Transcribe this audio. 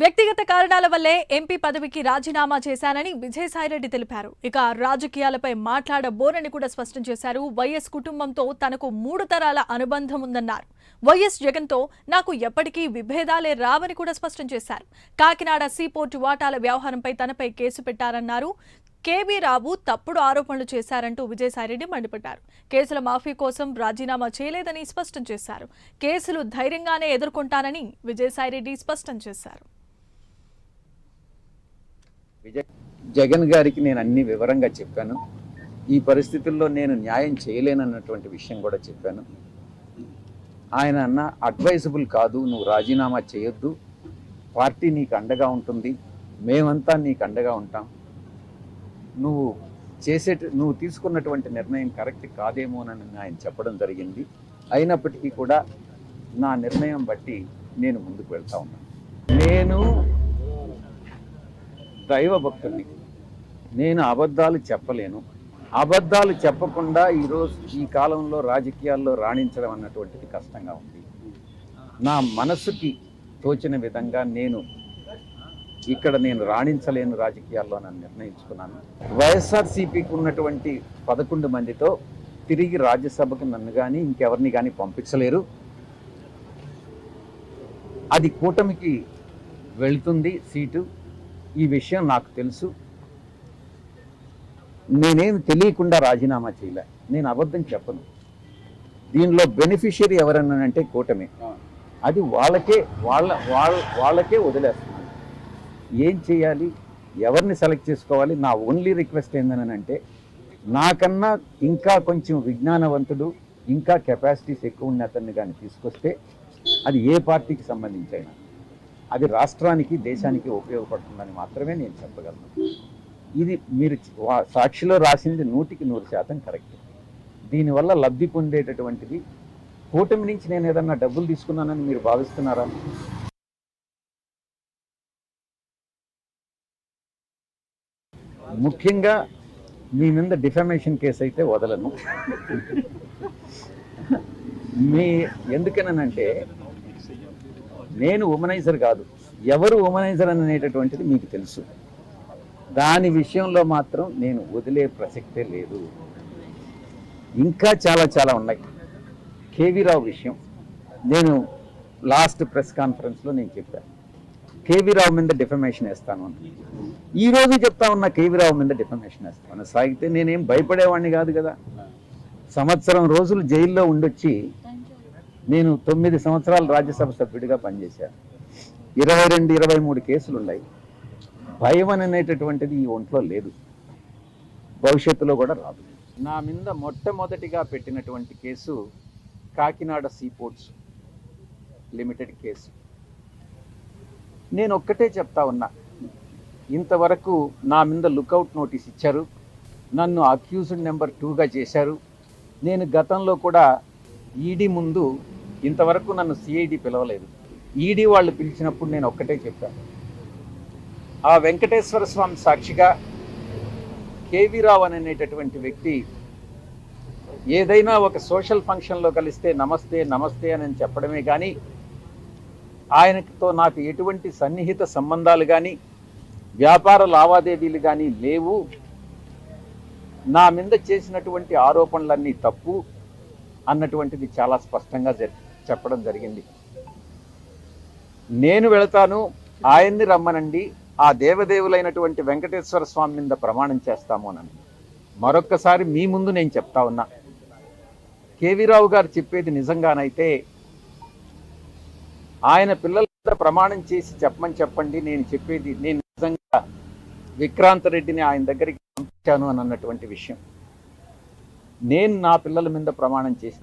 వ్యక్తిగత కారణాల వల్లే ఎంపీ పదవికి రాజీనామా చేశానని విజయసాయిరెడ్డి తెలిపారు. ఇక రాజకీయాలపై మాట్లాడబోరని కూడా స్పష్టం చేశారు. వైఎస్ కుటుంబంతో తనకు మూడు తరాల అనుబంధం ఉందన్నారు. వైఎస్ జగన్తో నాకు ఎప్పటికీ విభేదాలే రావని కూడా స్పష్టం చేశారు. కాకినాడ సీపోర్టు వాటాల వ్యవహారంపై తనపై కేసు పెట్టారన్నారు. కేవీ రావు తప్పుడు ఆరోపణలు చేశారంటూ విజయసాయిరెడ్డి మండిపడ్డారు. కేసుల మాఫీ కోసం రాజీనామా చేయలేదని స్పష్టం చేశారు. కేసులు ధైర్యంగానే ఎదుర్కొంటానని విజయసాయిరెడ్డి స్పష్టం చేశారు. విజయ్ జగన్ గారికి నేను అన్ని వివరంగా చెప్పాను. ఈ పరిస్థితుల్లో నేను న్యాయం చేయలేనన్నటువంటి విషయం కూడా చెప్పాను. ఆయన అన్న అడ్వైజబుల్ కాదు నువ్వు రాజీనామా చేయొద్దు. పార్టీ నీకు అండగా ఉంటుంది. మేమంతా నీకు అండగా ఉంటాం. నువ్వు చేసే నువ్వు తీసుకున్నటువంటి నిర్ణయం కరెక్ట్ కాదేమోనని ఆయన చెప్పడం జరిగింది. అయినప్పటికీ కూడా నా నిర్ణయం బట్టి నేను ముందుకు వెళ్తా ఉన్నాను. నేను దైవ భక్తుడిని నేను అబద్ధాలు చెప్పలేను. అబద్ధాలు చెప్పకుండా ఈరోజు ఈ కాలంలో రాజకీయాల్లో రాణించడం అన్నటువంటిది కష్టంగా ఉంది. నా మనసుకి తోచిన విధంగా నేను ఇక్కడ నేను రాణించలేను రాజకీయాల్లో నన్ను నిర్ణయించుకున్నాను. వైఎస్ఆర్సీపీకి ఉన్నటువంటి పదకొండు మందితో తిరిగి రాజ్యసభకు నన్ను కానీ ఇంకెవరిని కానీ పంపించలేరు. అది కూటమికి వెళ్తుంది సీటు. ఈ విషయం నాకు తెలుసు. నేనేం తెలియకుండా రాజీనామా చేయలే. నేను అబద్ధం చెప్పను. దీనిలో బెనిఫిషియరీ ఎవరన్నానంటే కూటమి. అది వాళ్ళకే వాళ్ళ వాళ్ళ వాళ్ళకే వదిలేస్తున్నాను. ఏం చేయాలి? ఎవరిని సెలెక్ట్ చేసుకోవాలి? నా ఓన్లీ రిక్వెస్ట్ ఏంటనంటే నాకన్నా ఇంకా కొంచెం విజ్ఞానవంతుడు ఇంకా కెపాసిటీస్ ఎక్కువ ఉన్న అతన్ని కానీ తీసుకొస్తే అది ఏ పార్టీకి సంబంధించైనా. అది రాష్ట్రానికి దేశానికి ఉపయోగపడుతుందని మాత్రమే నేను చెప్పగలను. ఇది మీరు వా- సాక్షిలో రాసింది నూటికి నూరు శాతం కరెక్ట్. దీనివల్ల లబ్ధి పొందేటటువంటిది కూటమి నుంచి నేను ఏదన్నా డబ్బులు తీసుకున్నానని మీరు భావిస్తున్నారా? ముఖ్యంగా మీ మీద డిఫమేషన్ కేసు అయితే వదలను. మీ ఎందుకనంటే నేను ఉమనైజర్ కాదు. ఎవరు ఉమనైజర్ అనేటటువంటిది మీకు తెలుసు. దాని విషయంలో మాత్రం నేను వదిలే ప్రసక్తే లేదు. ఇంకా చాలా చాలా ఉన్నాయి. కేవీరావు విషయం. నేను లాస్ట్ ప్రెస్ కాన్ఫరెన్స్లో నేను చెప్పాను కేవీరావు మీద డిఫమేషన్ వేస్తాను అని. ఈ రోజు చెప్తా ఉన్న కేవీరావు మీద డిఫమేషన్ వేస్తాను సాగితే నేనేం భయపడేవాడిని కాదు కదా. సంవత్సరం రోజులు జైల్లో ఉండొచ్చి నేను తొమ్మిది సంవత్సరాలు రాజ్యసభ సభ్యుడిగా పనిచేశాను. ఇరవై రెండు ఇరవై మూడు కేసులు ఉన్నాయి భయం అనేటటువంటిది ఈ ఒంట్లో లేదు. భవిష్యత్తులో కూడా రాదు. నా మీద మొట్టమొదటిగా పెట్టినటువంటి case Kakinada seaports limited case. నేను ఒక్కటే చెప్తా ఉన్నా. ఇంతవరకు నా మీద లుకౌట్ నోటీస్ ఇచ్చారు. నన్ను అక్యూజ్డ్ నెంబర్ టూగా చేశారు. నేను గతంలో కూడా ఈడీ ముందు ఇంతవరకు నన్ను సిఐడి పిలవలేదు. ఈడీ వాళ్ళు పిలిచినప్పుడు నేను ఒక్కటే చెప్పాను ఆ వెంకటేశ్వర స్వామి సాక్షిగా కేవీ రావు అనేటటువంటి వ్యక్తి ఏదైనా ఒక సోషల్ ఫంక్షన్లో కలిస్తే నమస్తే నమస్తే అని చెప్పడమే కానీ ఆయనతో నాకు ఎటువంటి సన్నిహిత సంబంధాలు కానీ వ్యాపార లావాదేవీలు కానీ లేవు. నా మీద చేసినటువంటి ఆరోపణలన్నీ తప్పు అన్నటువంటిది చాలా స్పష్టంగా జరిగింది. చెప్పడం జరిగింది. నేను వెళతాను ఆయన్ని రమ్మనండి ఆ దేవదేవులైనటువంటి వెంకటేశ్వర స్వామి మీద ప్రమాణం చేస్తాము అని మరొక్కసారి మీ ముందు నేను చెప్తా ఉన్నా. కేవీరావు గారు చెప్పేది నిజంగానైతే ఆయన పిల్లల ప్రమాణం చేసి చెప్పమని చెప్పండి నేను చెప్పేది నేను నిజంగా విక్రాంత్ రెడ్డిని ఆయన దగ్గరికి పంపించాను అని అన్నటువంటి విషయం. నేను నా పిల్లల మీద ప్రమాణం చేసి